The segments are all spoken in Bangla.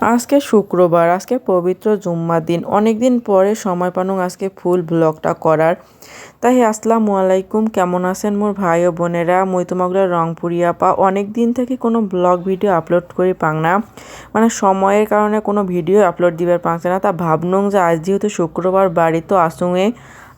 আজকে শুক্রবার, আজকে পবিত্র জুম্মার দিন। অনেক দিন পরে সময় পানুং আজকে ফুল ব্লগটা করার। তাই আসসালামু আলাইকুম, কেমন আছেন মোর ভাই ও বোনেরা? মুই তোমাগুলো রংপুরি আপা অনেক দিন থেকে কোনো ব্লগ ভিডিও আপলোড করি পাং না। মানে সময়ের কারণে কোনো ভিডিও আপলোড দিবার পাংছে না। তা ভাবনুং যে আজ যেহেতু শুক্রবার, বাড়ি তো আসুঙে।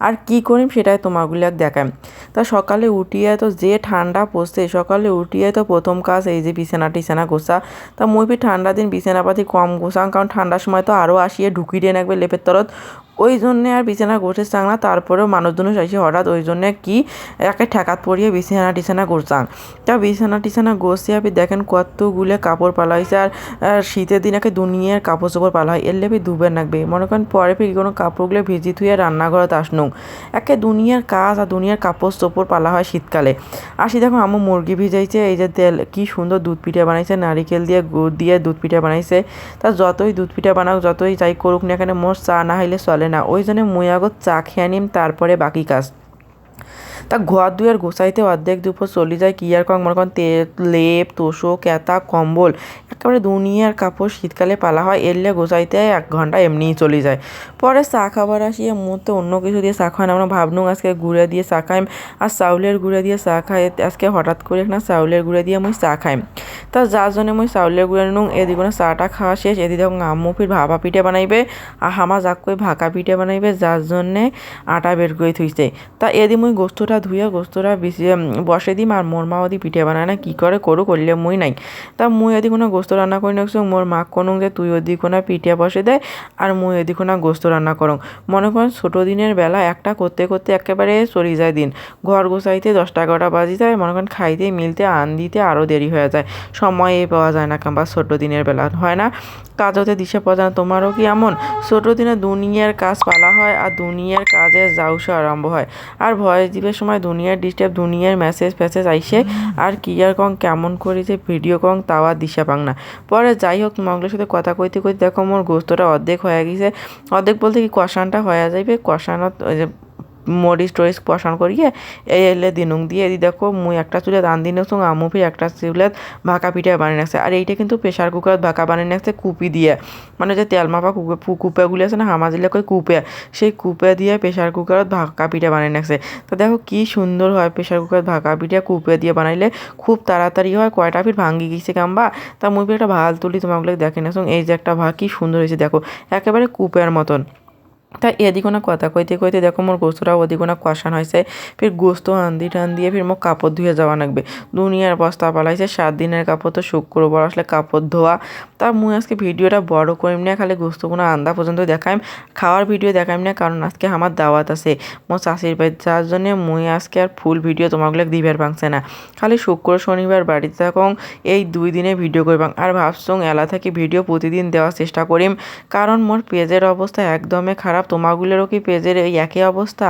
আর কি করিম সেটাই তোমাগুলো দেখায়। তা সকালে উঠিয়ে তো যে ঠান্ডা পড়ছে, সকালে উঠিয়ে তো প্রথম কাজ এই যে বিছানা টিছানা গোসা তা মই ঠান্ডা দিন বিছানাপাতি কম গোসাম কারণ ঠান্ডার সময় তো আরও আসিয়ে ঢুকিয়ে দিয়ে একবার লেপের তরত। ওই জন্যে আর বিছানা গোছের চাং না, তারপরেও মানুষজন চাইছে হঠাৎ ওই জন্যে কি একে ঠেকাত পরিয়ে বিছানা টিছানা গোছাং তা বিছানা টিছানা গোছে আপনি দেখেন কতগুলো কাপড় পালা হয়েছে আর শীতের দিন একে দুনিয়ার কাপড় চোপড় পালা হয়, এলে ধুবে নাকবে মনে করেন পরে ফির কোনো কাপড়গুলো ভিজি থুয়ে রান্নাঘরত আসনুং একে দুনিয়ার কাজ আর দুনিয়ার কাপড় চোপড় পালা হয় শীতকালে। আসি দেখো আমার মুরগি ভিজাইছে, এই যে তেল, কি সুন্দর দুধ পিঠা বানাইছে, নারিকেল দিয়ে গুড় দিয়ে দুধ পিঠা বানাইছে। তা যতই দুধ পিঠা বানাও যতই যাই করুক না এখানে মোর চা না হইলে চলে না ওই জন্য মুই আগত চা খেয়ে নিম তারপরে বাকি কাজ। তা ঘর দুয়ার গোসাইতে অর্ধেক দুপুর চলে যায়, কি আর কম? মনে করেন তেল, লেপ তোষো কেতা কম্বল, একেবারে দুনিয়ার কাপড় শীতকালে পালা হয়, এলে গোসাইতে এক ঘণ্টা এমনিই চলে যায়। পরে চা খাবার আসিয়ে মুহূর্তে অন্য কিছু দিয়ে চা খাওয়ান আমরা ভাবনুম আজকে গুঁড়া দিয়ে চা খাইম, আর চাউলের গুঁড়া দিয়ে চা খাই, আজকে হঠাৎ করে না চাউলের গুঁড়া দিয়ে মুই চা খাইম। তা যার জন্য মুই চাউলের গুঁড়া নুং এদিকে চাটা খাওয়া শেষ, এদিকে আম্মু ফির ভাপা পিঠে বানাইবে, আর হামা যাক করে ভাকা পিঠে বানাইবে, যার জন্যে আটা বের করে থুইছে। তা এদি মুই গোস্তটা ধুয়ে গোস্তটা বসে দিম আর মোর মা ওদি পিঠে বানায় না, কী করে করু, করলে মুই নাই। তা মুই এদি কোনো গোস্ত রান্না করি না মোর মা কোনো যে তুই ওদি কোনো পিঠে বসে দেয় আর মুই এদি কোনো গোস্ত রান্না করং মনে করেন ছোটো দিনের বেলা একটা করতে করতে একেবারে চলে যায় দিন। ঘর গোছাইতে দশটা এগারোটা বাজি যায়, মনে করেন খাইতে, মিলতে, আন দিতে আরও দেরি হয়ে যায়। সময় পাওয়া যায় না কিংবা ছোটো দিনের বেলা হয় না। কাজ হতে দিশে পাওয়া যায় না, তোমারও কি এমন? ছোটো দিনে দুনিয়ার কাজ পালা হয় আর দুনিয়ার কাজে যাওসা আরম্ভ হয়। আর ভয়েস দিবের সময় দুনিয়ার ডিস্টার্ব দুনিয়ার মেসেজ ফেসেজ আইসে। আর কি আর কং কেমন করেছে যে ভিডিও কং তাওয়া দিশা পাং না। পরে যাই হোক মঙ্গলের সাথে কথা কইতে কইতে দেখো মোর গোস্তটা অর্ধেক হয়ে গেছে। অর্ধেক বলতে কি কষানটা হয়ে যাইবে? যে মরিচ টরিচ পশান করিয়ে এই এলে দিনুং দিয়ে এদি দেখো মুই একটা চুলে দান দিন সঙ্গে আমু ফির একটা চুলে ভাকা পিঠা বানিয়ে রাখছে। আর এইটা কিন্তু প্রেশার কুকার ভাকা বানিয়ে রাখছে কুপি দিয়ে। মানে যে তেল মাপা কুপে কুপেগুলি আছে না হামাজিলে কই কুপে। সেই কুপে দিয়ে প্রেশার কুকারত ভাকা পিঠা বানিয়ে রাখছে। তো দেখো কি সুন্দর হয় প্রেশার কুকার ভাকা পিঠা কুপে দিয়ে বানাইলে। খুব তাড়াতাড়ি হয়, কয়টা ফির ভাঙ্গি গেছে কাম্বা। তা মুই একটা ভালো তুলি তোমাগুলো দেখে না এই যে একটা ভাগ কি সুন্দর হয়েছে দেখো। একেবারে কুপের মতন। তা এদিকে না কথা কইতে কইতে দেখো মোর গোস্তটা ওদিকে না কষান হয়েছে ফির গোস্ত আন্দি টান দিয়ে ফির মোর কাপড় ধুয়ে যাওয়া লাগবে। দুনিয়ার বস্তা পালাইছে, সাত দিনের কাপড় তো শুক্রবার আসলে কাপড় ধোয়া। তা মুই আজকে ভিডিওটা বড় করিম না, খালি গোস্তগুলো আন্দা পর্যন্ত দেখাইম। খাওয়ার ভিডিও দেখাইম না, কারণ আজকে আমার দাওয়াত আছে। মোর চাষির বাড়ি যার জন্য মুই আজকে আর ফুল ভিডিও তোমাগুলো দিবার পাংছে না। খালি শুক্র, শনিবার বাড়িতে থাকং এই দুই দিনে ভিডিও করবাং। আর ভাবছং এলা থেকে ভিডিও প্রতিদিন দেওয়ার চেষ্টা করিম। কারণ মোর পেজের অবস্থা একদমই খারাপ খারাপ তোমাগুলোরও কি পেজের এই একই অবস্থা?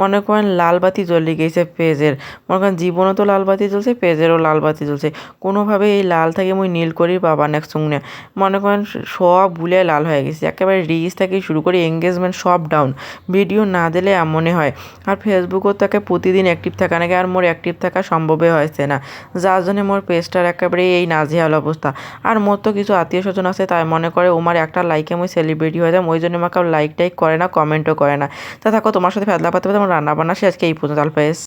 মনে করেন লাল বাতি জ্বলে গেছে পেজের মনে করেন জীবনও তো লাল বাতি জ্বলছে পেজেরও লাল বাতি জ্বলছে। কোনোভাবে এই লাল থেকে মুই নীল করি পাবা নেক্সট সঙ্গে মনে করেন সব ভুলে লাল হয়ে গেছে। একেবারে রিচ থেকে শুরু করে এঙ্গেজমেন্ট সব ডাউন ভিডিও না দিলে এমনই হয়। আর ফেসবুকও তাকে প্রতিদিন অ্যাক্টিভ থাকা নাকি আর মোর অ্যাক্টিভ থাকা সম্ভবই হয়েছে না। যার জন্য মোর পেজটার একেবারে এই নাজেহাল অবস্থা। আর মোর তো কিছু আত্মীয় স্বজন আছে, তাই মনে করে ওমার একটা লাইকে মুই সেলিব্রিটি হয়ে যায় ওই জন্য আমাকে লাইক টাইক করে না কমেন্টও করে না। তা থাকো, তোমার সাথে ফেদলা পাতে আমার রান্না বান্না সে আজকে এই পর্যন্ত আলফাইস